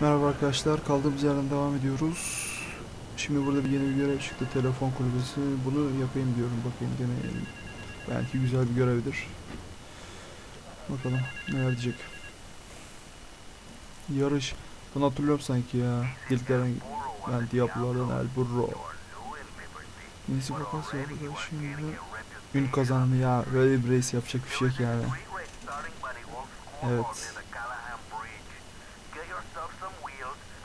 Merhaba arkadaşlar, kaldığımız yerden devam ediyoruz. Şimdi burada bir yeni bir görev çıktı, telefon kulübesi. Bunu yapayım diyorum, bakayım deneyelim. Belki güzel bir görevdir. Bakalım neler diyecek. Yarış. Bunu hatırlıyorum sanki ya. Dilklerden, yani Diablo'lardan El Burro. Neyse bakalım orada şimdi. Ün kazandı ya. Böyle bir race yapacak bir şey yok yani. Evet.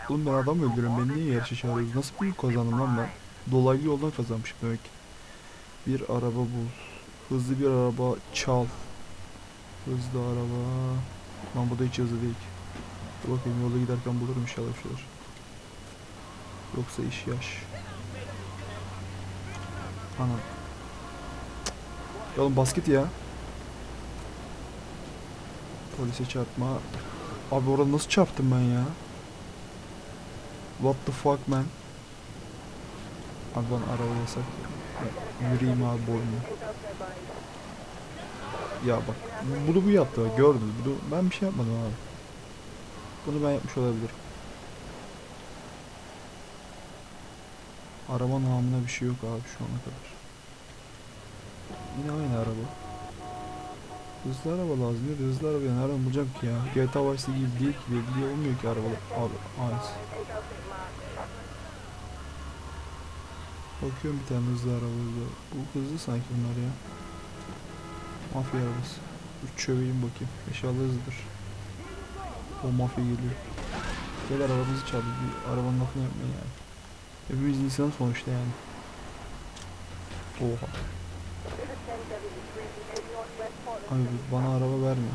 Oğlum ben adam öldürüyorum. Beni niye yarışa çağırıyorsunuz? Nasıl bir kazandım lan ben? Dolaylı yoldan kazanmışım demek. Bir araba bul. Hızlı bir araba çal. Hızlı araba. Lan bu da hiç hızlı değil. Dur bakayım yolda giderken bulurum inşallah şeyler. Yoksa iş yaş. Anam. Ya oğlum basket ya. Polise çarpma. Abi orada nasıl çarptım ben ya? What the fuck man? Abi bana araba yasak. Ya, yürüyeyim abi boynuna. Ya bak bu- bunu bu yaptı bak, gördün bunu ben bir şey yapmadım abi. Bunu ben yapmış olabilirim. Araba namına bir şey yok abi şu ana kadar. Yine aynı araba. Hızlı araba lazım da hızlı arabayı nereden bulacağım ki ya? GTA Vice gibi değil ki belli olmuyor ki arabalar. Abi aynısı. Bakıyorum bir tane hızlı araba hızlı. Bu hızlı sanki bunlar ya. Mafya arabası. Üç çöveyim bakayım. İnşallah hızlıdır. O mafya geliyor. Gel arabamızı çaldı. Bir arabanın lafını yapmayın yani. Hepimiz insan sonuçta yani. Oha. Abi bana araba verme.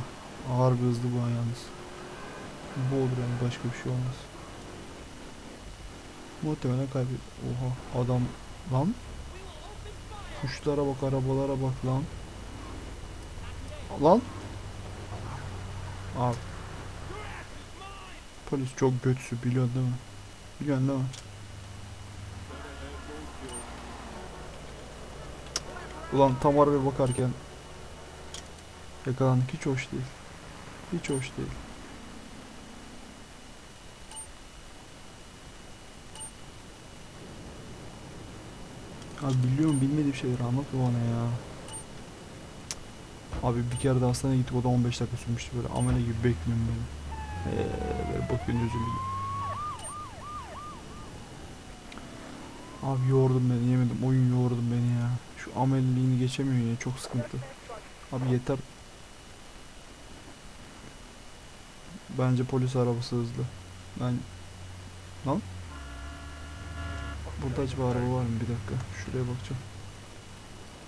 Ağır bir hızlı bu yalnız. Bu olur yani başka bir şey olmaz. Muhtemelen kaybet. Oha adam lan. Kuşlara bak arabalara bak lan. Lan. Abi. Polis çok götsü biliyorsun değil mi? Biliyorsun değil mi? Ulan tam arabaya bakarken yakalandık hiç hoş değil. Hiç hoş değil. Abi biliyorum bilmediğim şeyleri anlatma bana ya. Abi bir kere de hastaneye gittik o da 15 dakika sürmüştü böyle amele gibi bekliyorum beni. Eee böyle bakıyorsun üzüldüm. Abi yoğurdum beni yemedim oyun yoğurdum beni ya. Şu ameliliğini geçemiyor ya çok sıkıntı. Abi yeter. Bence polis arabası hızlı. Ben... Lan? Burada acaba araba var mı? Bir dakika. Şuraya bakacağım.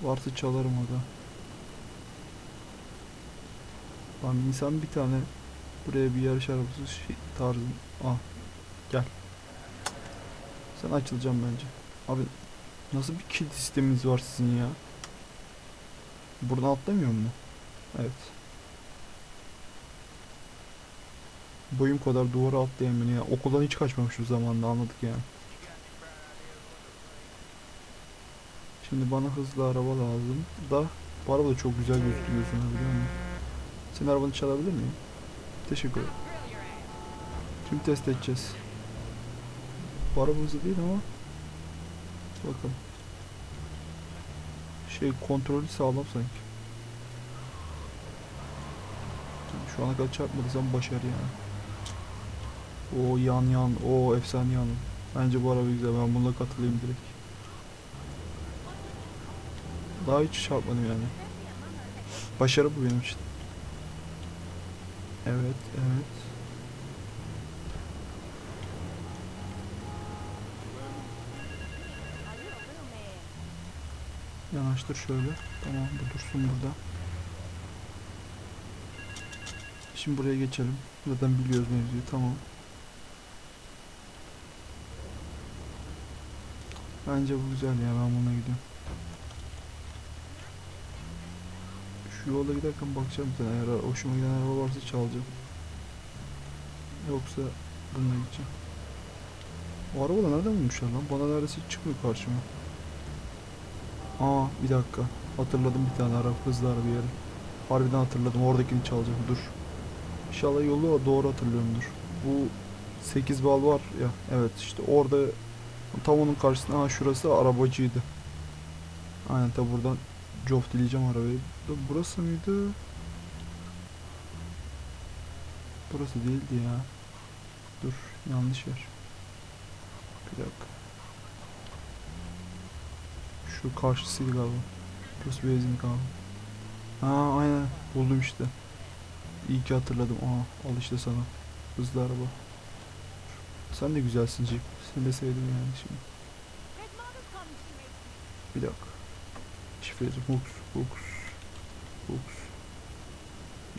Varsa çalarım orada. Lan insan bir tane buraya bir yarış arabası şey, tarzı. Ah. Gel. Sen açılacağım bence. Abi nasıl bir kilit sisteminiz var sizin ya? Buradan atlamıyor mu? Evet. Boyum kadar duvara atlayan beni ya. Okuldan hiç kaçmamışım zamanında anladık yani. Şimdi bana hızlı araba lazım da bu araba da çok güzel gözüküyorsun ha biliyor musun? Senin arabanı çalabilir miyim? Teşekkür ederim. Şimdi test edeceğiz. Bu araba hızlı değil ama bakalım. Şey kontrolü sağlam sanki. Şu ana kadar çarpmadıysam başarı yani. O yan yan, o efsane yan. Bence bu araba güzel. Ben bununla katılayım direkt. Daha hiç çarpmadım yani. Başarı bu benim için. Evet, evet. Yanaştır şöyle. Tamam bu dursun burada. Şimdi buraya geçelim. Zaten biliyoruz mevzuyu. Tamam. Bence bu güzel ya. Ben buna gidiyorum. Şu yolda giderken bakacağım bir tane. Eğer hoşuma giden araba varsa çalacağım. Yoksa bununla gideceğim. O araba da nereden bulmuşlar lan? Bana neredeyse çıkmıyor karşıma. Aa bir dakika. Hatırladım bir tane araba. Hızlı araba yeri. Harbiden hatırladım. Oradakini çalacağım. Dur. İnşallah yolu doğru hatırlıyorumdur. Bu 8 bal var ya. Evet işte orada tam onun karşısında ha şurası arabacıydı. Aynen tabi buradan cof dileyeceğim arabayı. Burası mıydı? Burası değildi ya. Dur yanlış yer. Bir dakika. Şu karşısıydı galiba. Burası benzinlik abi. Ha aynen buldum işte. İyi ki hatırladım. Aa al işte sana. Hızlı araba. Sen de güzelsin Jeep. Seni de sevdim yani şimdi. Bir dakika. Şifreci Hooks, Hooks, Hooks.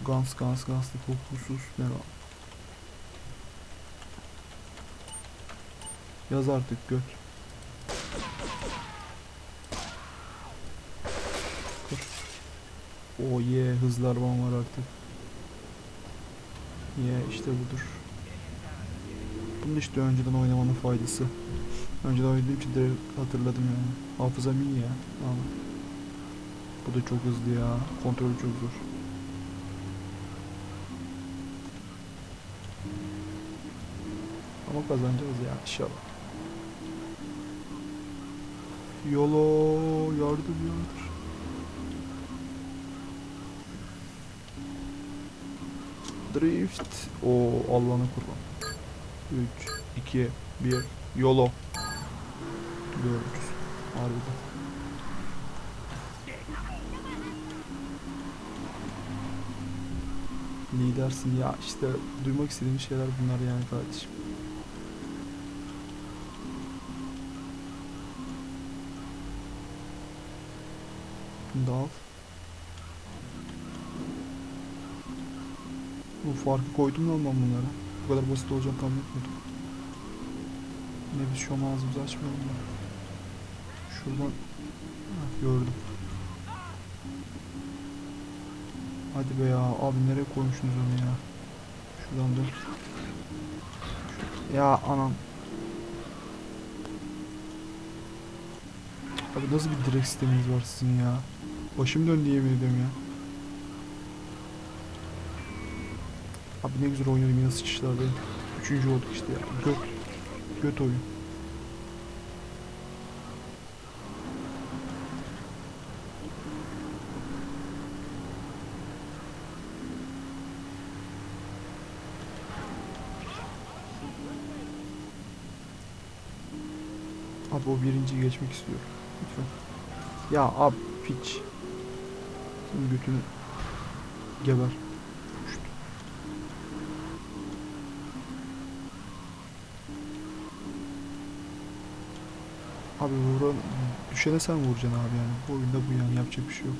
Gans, Gans, Gans'lık Hooks'uz ne lan? Yaz artık göt. Oh yeah, hızlı arabam var artık. Yeah, işte budur. Bunun işte önceden oynamanın faydası. Önceden oynadığım için direkt hatırladım yani. Hafızam iyi ya. Ama bu da çok hızlı ya. Kontrolü çok zor. Ama kazanacağız ya inşallah. Yolo yardım yardır. Drift. O Allah'ına kurban. 3, 2, 1. Yolo. Görürüz. Harbiden. Lidersin ya işte duymak istediğim şeyler bunlar yani kardeşim. Bunu da al. Bu farkı koydum lan ben bunlara. Bu kadar basit olacağını tahmin etmiyordum. Ne biz şu an ağzımızı açmayalım da. Şuradan Heh, gördüm. Hadi be ya abi nereye koymuşsunuz onu ya? Şuradan dön. Ya anam. Abi nasıl bir direk sisteminiz var sizin ya? Başım döndü yemin ediyorum ya. Abi ne güzel oynuyorum yine sıçışlarda. Üçüncü olduk işte ya. Göt. Göt oyun. Abi o birinciyi geçmek istiyorum. Lütfen. Ya abi piç. Senin götünü geber. Abi vuran düşene sen vuracaksın abi yani. Bu oyunda bu yani yapacak bir şey yok.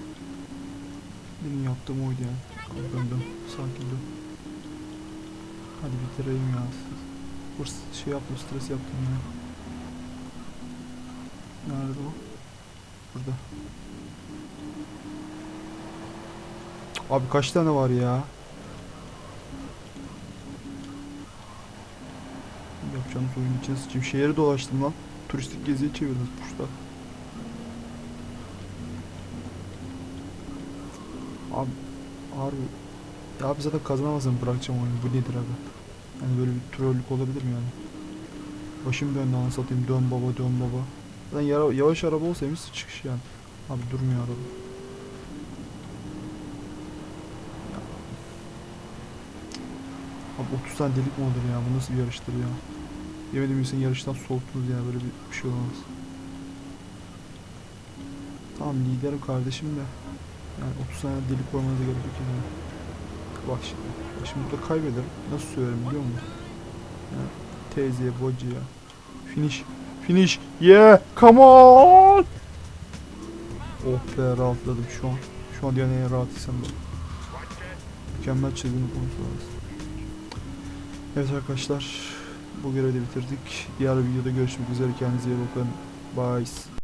Benim yaptığım oydu yani. Abi dön dön. Sakin dön. Hadi bitireyim ya. Hırs şey yaptım stres yaptım ya. Nerede o? Burada. Abi kaç tane var ya? Yapacağımız oyun içine sıçayım. Şehri dolaştım lan. Turistik geziye çevirdiniz puşta. Abi harbi ya abi zaten kazanamazsam bırakacağım oyunu. Bu nedir abi? Yani böyle bir trollük olabilir mi yani? Başım döndü anasını satayım. Dön baba dön baba. Zaten yavaş araba olsaymış çıkış yani. Abi durmuyor araba. Abi 30 tane delik mi olur ya? Bu nasıl bir yarıştır ya? Yemedim insan yarıştan soğuttunuz ya. Böyle bir, bir şey olamaz. Tamam liderim kardeşim de. Yani 30 tane delik koymanıza gerek yok yani. Bak şimdi. Bak şimdi burada kaybederim. Nasıl söylerim biliyor musun? Ya, teyzeye, bacıya. Finish. Finish. Yeah. Come on. Oh be rahatladım şu an. Şu an dünyanın en rahat insanı. Mükemmel çizgini konusu lazım. Evet arkadaşlar. Bu görevi de bitirdik. Diğer videoda görüşmek üzere. Kendinize iyi bakın. Bye.